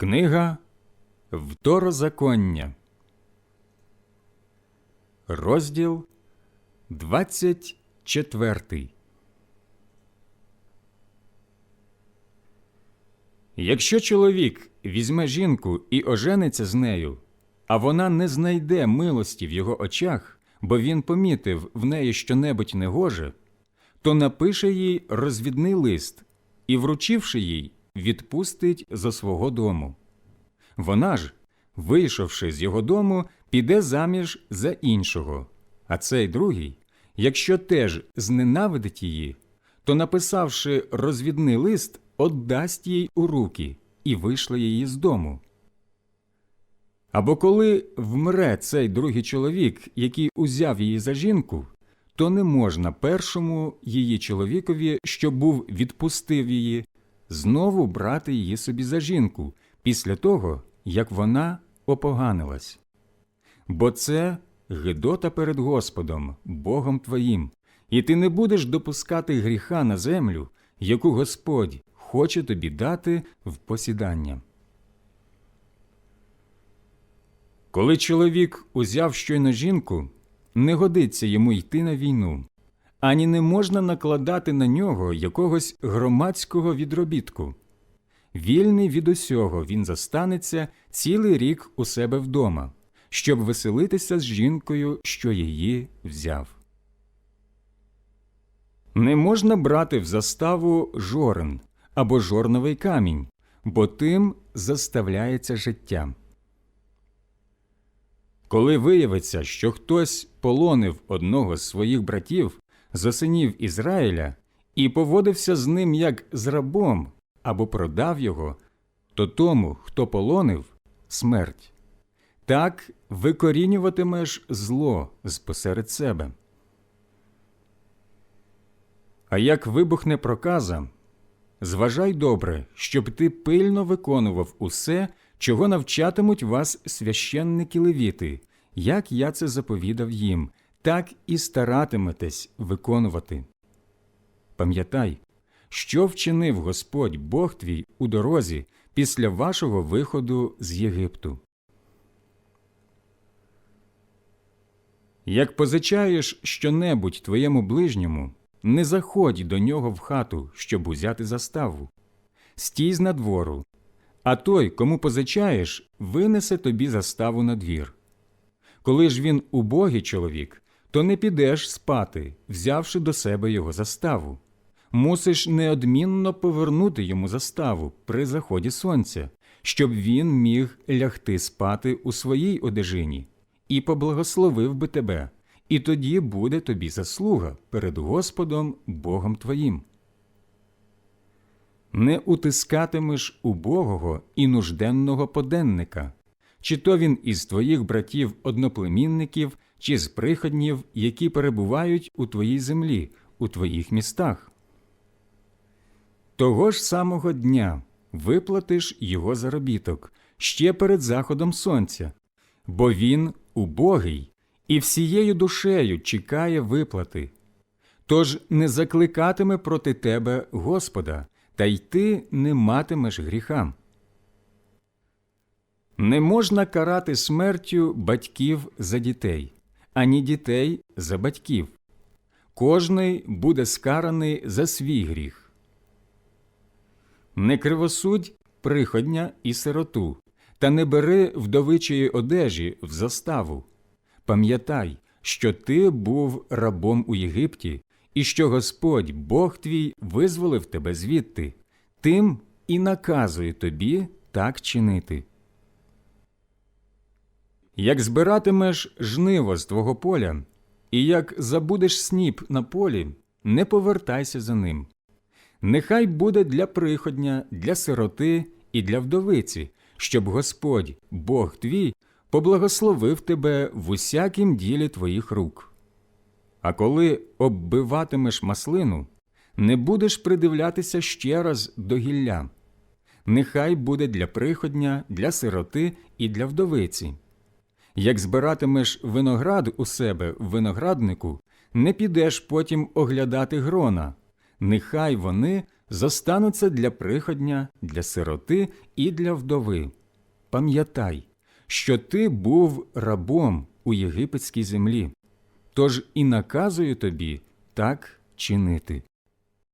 Книга Второзаконня, розділ 24. Якщо чоловік візьме жінку і ожениться з нею, а вона не знайде милості в його очах, бо він помітив в неї щонебудь негоже, то напише їй розвідний лист і, вручивши їй, відпустить зо свого дому. Вона ж, вийшовши з його дому, піде заміж за іншого, а цей другий, якщо теж зненавидить її, то, написавши розвідний лист, отдасть їй у руки і вийшла її з дому. Або коли вмре цей другий чоловік, який узяв її за жінку, то не можна першому її чоловікові, що був відпустив її, знову брати її собі за жінку після того, як вона опоганилась. Бо це гидота перед Господом, Богом твоїм, і ти не будеш допускати гріха на землю, яку Господь хоче тобі дати в посідання. Коли чоловік узяв щойно жінку, не годиться йому йти на війну, ані не можна накладати на нього якогось громадського відробітку. Вільний від усього він застанеться цілий рік у себе вдома, щоб веселитися з жінкою, що її взяв. Не можна брати в заставу жорен або жорновий камінь, бо тим заставляється життя. Коли виявиться, що хтось полонив одного з своїх братів за синів Ізраїля і поводився з ним як з рабом або продав його, то тому, хто полонив, смерть. Так викорінюватимеш зло з посеред себе. А як вибухне проказа, зважай добре, щоб ти пильно виконував усе, чого навчатимуть вас священники левіти, як я це заповідав їм, так і старатиметесь виконувати. Пам'ятай, що вчинив Господь Бог твій у дорозі після вашого виходу з Єгипту. Як позичаєш щонебудь твоєму ближньому, не заходь до нього в хату, щоб узяти заставу. Стій з надвору, а той, кому позичаєш, винесе тобі заставу на двір. Коли ж він убогий чоловік, то не підеш спати, взявши до себе його заставу. Мусиш неодмінно повернути йому заставу при заході сонця, щоб він міг лягти спати у своїй одежині і поблагословив би тебе, і тоді буде тобі заслуга перед Господом Богом твоїм. Не утискатимеш убогого і нужденного поденника, чи то він із твоїх братів одноплемінників, чи з приходнів, які перебувають у твоїй землі, у твоїх містах. Того ж самого дня виплатиш його заробіток ще перед заходом сонця, бо він убогий і всією душею чекає виплати. Тож не закликатиме проти тебе Господа, та й ти не матимеш гріха. Не можна карати смертю батьків за дітей, ані дітей за батьків. Кожний буде скараний за свій гріх. Не кривосудь приходня і сироту, та не бери вдовичої одежі в заставу. Пам'ятай, що ти був рабом у Єгипті, і що Господь Бог твій визволив тебе звідти, тим і наказує тобі так чинити. Як збиратимеш жниво з твого поля, і як забудеш сніп на полі, не повертайся за ним. Нехай буде для приходня, для сироти і для вдовиці, щоб Господь, Бог твій, поблагословив тебе в усякім ділі твоїх рук. А коли оббиватимеш маслину, не будеш придивлятися ще раз до гілля. Нехай буде для приходня, для сироти і для вдовиці. Як збиратимеш виноград у себе в винограднику, не підеш потім оглядати грона, нехай вони зостануться для приходня, для сироти і для вдови. Пам'ятай, що ти був рабом у єгипетській землі, тож і наказую тобі так чинити.